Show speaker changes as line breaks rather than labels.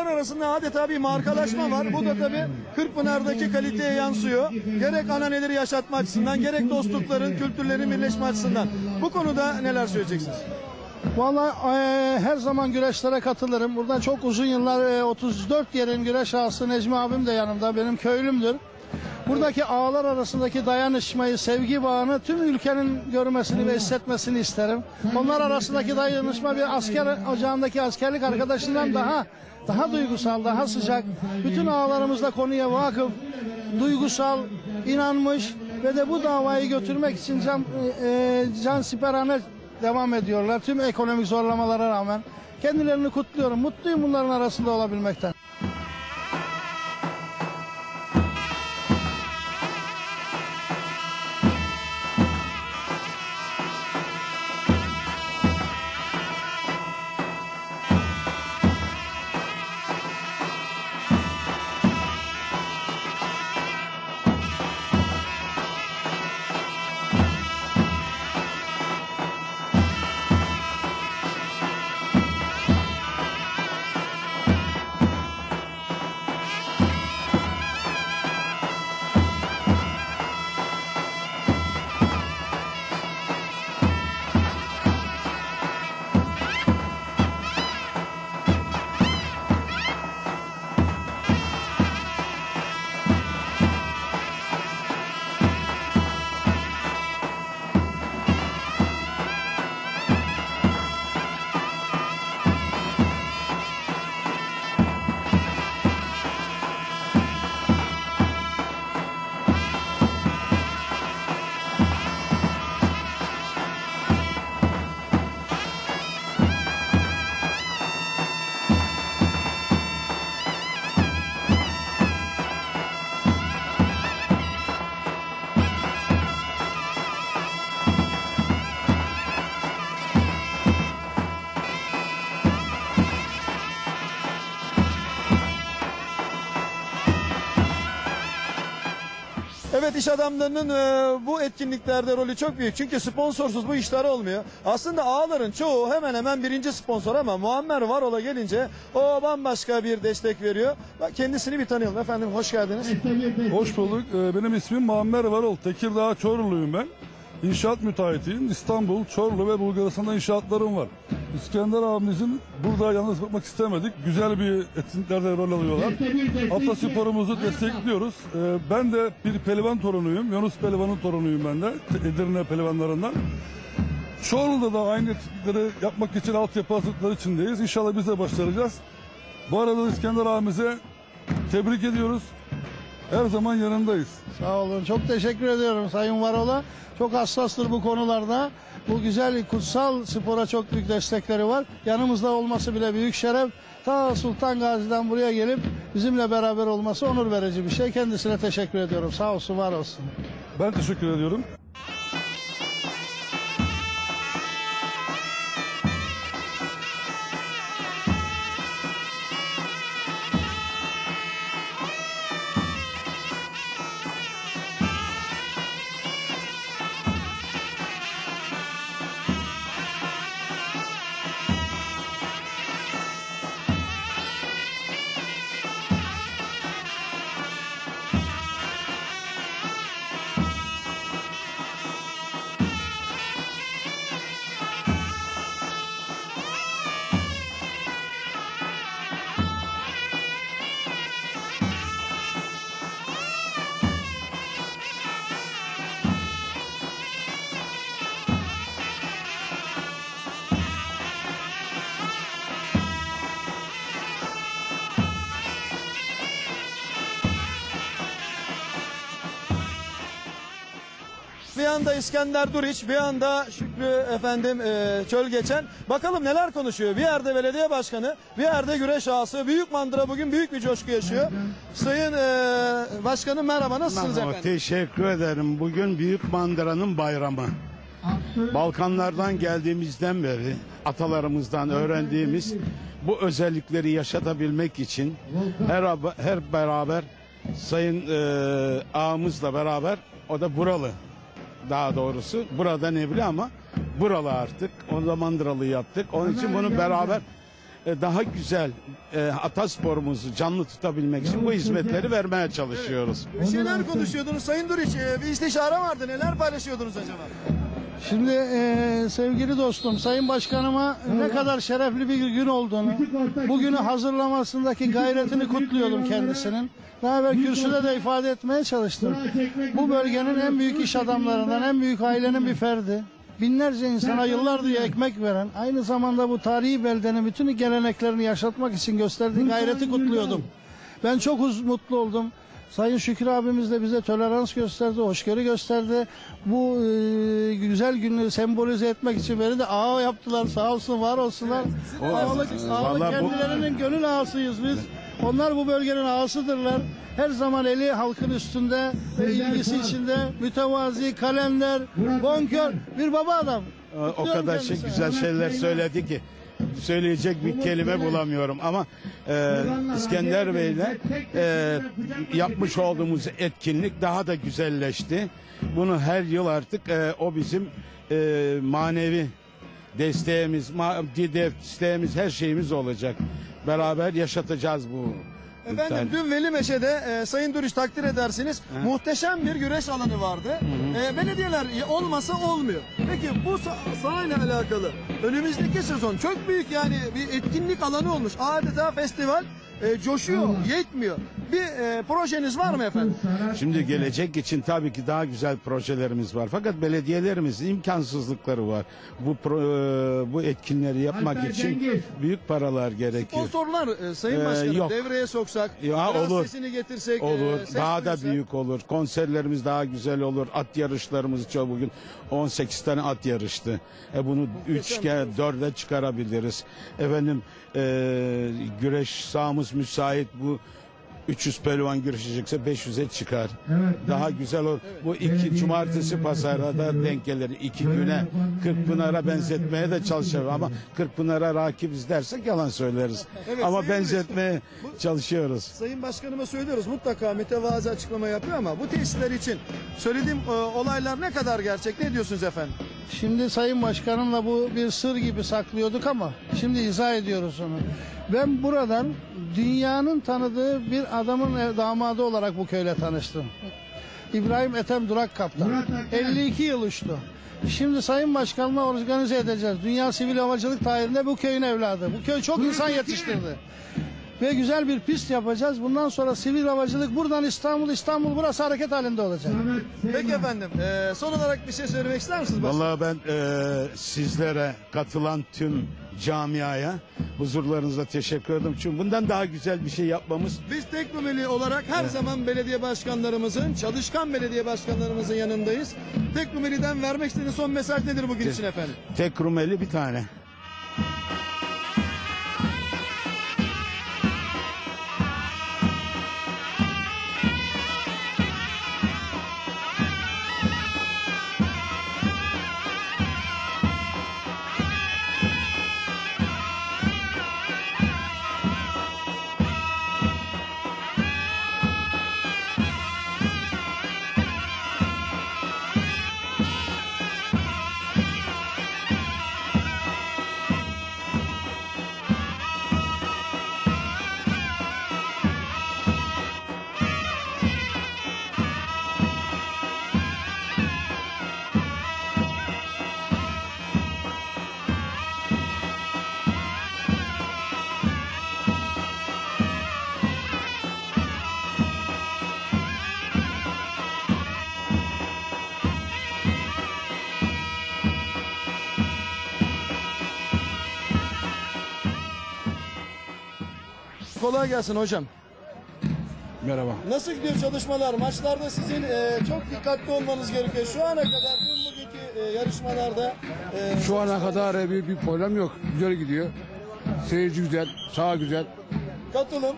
Arasında adeta bir markalaşma var. Bu da tabii Kırkpınar'daki kaliteye yansıyor. Gerek ananeleri yaşatma açısından, gerek dostlukların, kültürlerin birleşme açısından. Bu konuda neler söyleyeceksiniz?
Vallahi eee, her zaman güreşlere katılırım. Burada çok uzun yıllar eee, 34 yerin güreş ağası Necmi abim de yanımda. Benim köylümdür. Buradaki ağlar arasındaki dayanışmayı, sevgi bağını tüm ülkenin görmesini ve hissetmesini isterim. Onlar arasındaki dayanışma bir asker ocağındaki askerlik arkadaşından daha daha duygusal, daha sıcak. Bütün ağalarımız da konuya vakıf, duygusal, inanmış ve de bu davayı götürmek için can, eee, can siperhane devam ediyorlar. Tüm ekonomik zorlamalara rağmen. Kendilerini kutluyorum. Mutluyum bunların arasında olabilmekten.
Evet iş adamlarının e, bu etkinliklerde rolü çok büyük. Çünkü sponsorsuz bu işler olmuyor. Aslında ağaların çoğu hemen hemen birinci sponsor ama Muammer Varol'a gelince o bambaşka bir destek veriyor. Bak kendisini bir tanıyalım efendim. Hoş geldiniz.
Hoş bulduk. Ee, Benim ismim Muammer Varol. Tekirdağ Çorluluyum ben. İnşaat müteahhitiyim. İstanbul, Çorlu ve Bulgaristan'da inşaatlarım var. İskender abimizin burada yalnız bırakmak istemedik. Güzel bir etkinliklerde rol alıyorlar. Atasporumuzu destekliyoruz. Ee, Ben de bir pelivan torunuyum. Yunus Pelivan'ın torunuyum ben de. Edirne pelivanlarından. Çorlu'da da aynı etkinlikleri yapmak için altyapı hazırlıkları içindeyiz. İnşallah biz de başaracağız. Bu arada İskender abimize tebrik ediyoruz. Her zaman yanındayız.
Sağ olun. Çok teşekkür ediyorum Sayın Varol'a. Çok hassastır bu konularda. Bu güzel kutsal spora çok büyük destekleri var. Yanımızda olması bile büyük şeref. Ta Sultan Gazi'den buraya gelip bizimle beraber olması onur verici bir şey. Kendisine teşekkür ediyorum. Sağ olsun, var olsun.
Ben teşekkür ediyorum.
Bir anda İskender Duriç, bir anda Şükrü efendim e, Çöl Geçen. Bakalım neler konuşuyor. Bir yerde belediye başkanı, bir yerde güreş ağası. Büyük Mandıra bugün büyük bir coşku yaşıyor. Sayın e, başkanım merhaba nasılsınız
Merhaba,
efendim?
Teşekkür ederim. Bugün Büyük Mandıra'nın bayramı. Balkanlardan geldiğimizden beri atalarımızdan öğrendiğimiz bu özellikleri yaşatabilmek için her ab- her beraber Sayın e, ağamızla beraber o da buralı daha doğrusu buradan evli ama buralı artık. O da Mandıralı yaptık. Onun için bunu beraber e, daha güzel e, atasporumuzu canlı tutabilmek için bu hizmetleri vermeye çalışıyoruz.
Bir şeyler konuşuyordunuz Sayın Duriç. e, bir istişare vardı. Neler paylaşıyordunuz acaba?
Şimdi e, sevgili dostum Sayın Başkanıma ne kadar şerefli bir gün olduğunu, bugünü hazırlamasındaki gayretini kutluyordum kendisinin. Daha evvel kürsüde de ifade etmeye çalıştım. Bu bölgenin en büyük iş adamlarından, en büyük ailenin bir ferdi. Binlerce insana yıllardır ekmek veren, aynı zamanda bu tarihi beldenin bütün geleneklerini yaşatmak için gösterdiği gayreti kutluyordum. Ben çok mutlu oldum. Sayın Şükrü abimiz de bize tolerans gösterdi, hoşgörü gösterdi. Bu e, güzel günü sembolize etmek için beni de ağa yaptılar. Sağ olsun, var olsunlar. Ağalık, ağalık
Vallahi bu-
kendilerinin gönül ağasıyız biz. Onlar bu bölgenin ağasıdırlar. Her zaman eli halkın üstünde ve ilgisi içinde mütevazi, kalender, bonkör bir baba adam.
O kadar şey, güzel şeyler söyledi ki söyleyecek bir kelime bulamıyorum ama e, İskender Bey'le e, yapmış olduğumuz etkinlik daha da güzelleşti. Bunu her yıl artık e, o bizim e, manevi desteğimiz, maddi desteğimiz, her şeyimiz olacak. Beraber yaşatacağız bu.
Efendim dün Veli Meşe'de e, Sayın Duriç takdir edersiniz muhteşem bir güreş alanı vardı. E, belediyeler olmasa olmuyor. Peki bu sah- sahayla alakalı önümüzdeki sezon çok büyük yani bir etkinlik alanı olmuş. Adeta festival e, coşuyor, yetmiyor. Bir e, projeniz var mı efendim?
Şimdi gelecek için tabii ki daha güzel projelerimiz var. Fakat belediyelerimizin imkansızlıkları var. Bu pro- e, bu etkinleri yapmak için büyük paralar gerekiyor.
Sponsorlar e, Sayın
Ee,
Başkanım
yok.
devreye soksak,
Ya,
biraz
olur.
sesini getirsek, e,
Olur.
ses
daha da
duyursak.
büyük olur. Konserlerimiz daha güzel olur. At yarışlarımız çok bugün 18 tane at yarıştı. E bunu 3 kere 4'e çıkarabiliriz. Efendim e, güreş sahamız müsait bu 300 pehlivan güreşecekse 500'e çıkar. Daha güzel olur. Bu iki cumartesi pazara da denk gelir. iki güne Kırkpınar'a benzetmeye de çalışırız ama Kırkpınar'a rakibiz dersek yalan söyleriz.
Evet,
ama benzetmeye çalışıyoruz.
Sayın Başkanıma söylüyoruz mutlaka mütevazi açıklama yapıyor ama bu tesisler için söylediğim e, olaylar ne kadar gerçek ne diyorsunuz efendim?
Şimdi Sayın Başkanımla bu bir sır gibi saklıyorduk ama şimdi izah ediyoruz onu. Ben buradan dünyanın tanıdığı bir adamın damadı olarak bu köyle tanıştım. İbrahim Ethem Durak Kaptan. 52 yıl uçtu. Şimdi Sayın Başkan'la organize edeceğiz. Dünya Sivil Havacılık tarihinde bu köyün evladı. Bu köy çok insan yetiştirdi. Ve güzel bir pist yapacağız. Bundan sonra sivil havacılık buradan İstanbul, İstanbul burası hareket halinde olacak.
Peki efendim e, son olarak bir şey söylemek ister misiniz? Başkanım?
Vallahi ben e, sizlere katılan tüm camiaya huzurlarınıza teşekkür ederim. Çünkü bundan daha güzel bir şey yapmamız
Biz Teknomeli olarak her zaman belediye başkanlarımızın, çalışkan belediye başkanlarımızın yanındayız. Teknomeli'den vermek istediğiniz son mesaj nedir bugün için efendim?
tek rumeli bir tane.
Kolay gelsin hocam.
Merhaba.
Nasıl gidiyor çalışmalar? Maçlarda sizin e, çok dikkatli olmanız gerekiyor. Şu ana kadar dün bugünkü e, yarışmalarda e,
Şu ana kadar bir, bir problem yok. Güzel gidiyor. Seyirci güzel, sağ güzel.
katılım